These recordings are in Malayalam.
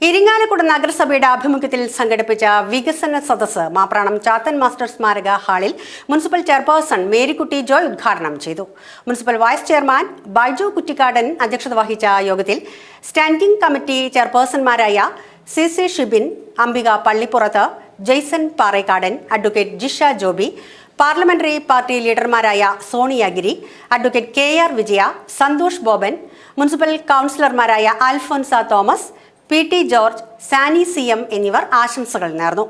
ഇരിങ്ങാലക്കുട നഗരസഭയുടെ ആഭിമുഖ്യത്തിൽ സംഘടിപ്പിച്ച വികസന സദസ് മാപ്രാണം ചാത്തൻ മാസ്റ്റർ സ്മാരക ഹാളിൽ മുനിസിപ്പൽ ചെയർപേഴ്സൺ മേരിക്കുട്ടി ജോയ് ഉദ്ഘാടനം ചെയ്തു. Municipal vice chairman Baiju Kuttikkadan അധ്യക്ഷത വഹിച്ച യോഗത്തിൽ standing committee ചെയർപേഴ്സൺമാരായ C C Shibin Ambika Pallippurath Jaison Parekkadan advocate Jisha Joby parliamentary party ലീഡർമാരായ Soniagiri advocate K R Vijaya Santhosh Boban municipal കൗൺസിലർമാരായ Alphonsa Thomas P T George Sani C M എന്നിവർ ആശംസകൾ നേർന്നു.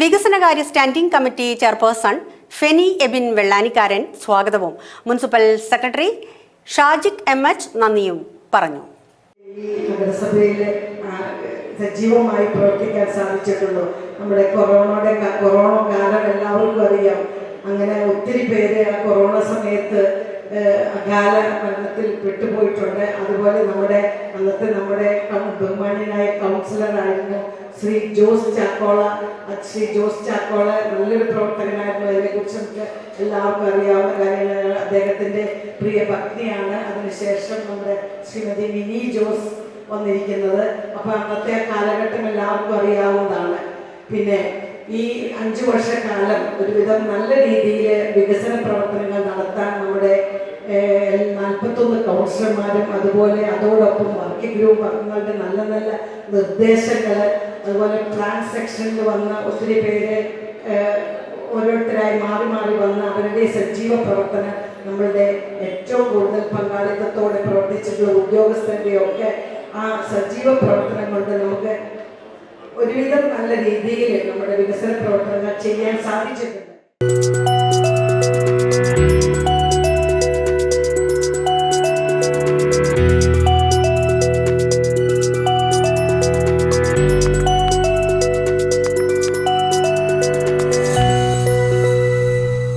വികസനകാര്യ standing committee chairperson Feni Ebin Vellanikkaran സ്വാഗതവും. Municipal secretary Shajik M H നന്ദിയും പറഞ്ഞു. സജീവമായി പ്രവർത്തിക്കാൻ സാധിച്ചിട്ടുള്ളൂ നമ്മുടെ കൊറോണയുടെ കൊറോണ കാലം എല്ലാവർക്കും അറിയാം. അങ്ങനെ ഒത്തിരി പേര് ആ കൊറോണ സമയത്ത് അകാല മരണത്തിൽ പെട്ടുപോയിട്ടുണ്ട്. അതുപോലെ നമ്മുടെ അന്നത്തെ നമ്മുടെ ബഹുമാനിയനായ കൗൺസിലറായിരുന്നു ശ്രീ ജോസ് ചാക്കോള. ശ്രീ ജോസ് ചാക്കോള നല്ലൊരു പ്രവർത്തകനായിരുന്നു. അതിനെക്കുറിച്ച് നമുക്ക് എല്ലാവർക്കും അറിയാവുന്ന കാര്യങ്ങളാണ്. അദ്ദേഹത്തിന്റെ പ്രിയ ഭക്തിയാണ്. അതിനുശേഷം നമ്മുടെ ശ്രീമതി മിനി ജോസ് വന്നിരിക്കുന്നത്. അപ്പൊ അന്നത്തെ കാലഘട്ടം എല്ലാവർക്കും അറിയാവുന്നതാണ്. പിന്നെ ഈ അഞ്ചു വർഷക്കാലം ഒരുവിധം നല്ല രീതിയിൽ വികസന പ്രവർത്തനങ്ങൾ നടത്താൻ നമ്മുടെ കൗൺസിലർമാരും അതുപോലെ അതോടൊപ്പം വർക്കിംഗ് ഗ്രൂപ്പ് അംഗങ്ങളുടെ നല്ല നല്ല നിർദ്ദേശങ്ങൾ അതുപോലെ പ്ലാൻ സെക്ഷനിൽ വന്ന ഒത്തിരി പേര് ഓരോരുത്തരായി മാറി മാറി വന്ന അവരുടെ സജീവ പ്രവർത്തനം നമ്മളുടെ ഏറ്റവും കൂടുതൽ പങ്കാളിത്തത്തോടെ പ്രവർത്തിച്ചിട്ടുള്ള ഉദ്യോഗസ്ഥരുടെ ഒക്കെ ആ സജീവ പ്രവർത്തനം കൊണ്ട് നമുക്ക് ഒരുവിധം നല്ല രീതിയിൽ നമ്മുടെ വികസന പ്രവർത്തനങ്ങൾ ചെയ്യാൻ സാധിച്ചിട്ടുണ്ട്.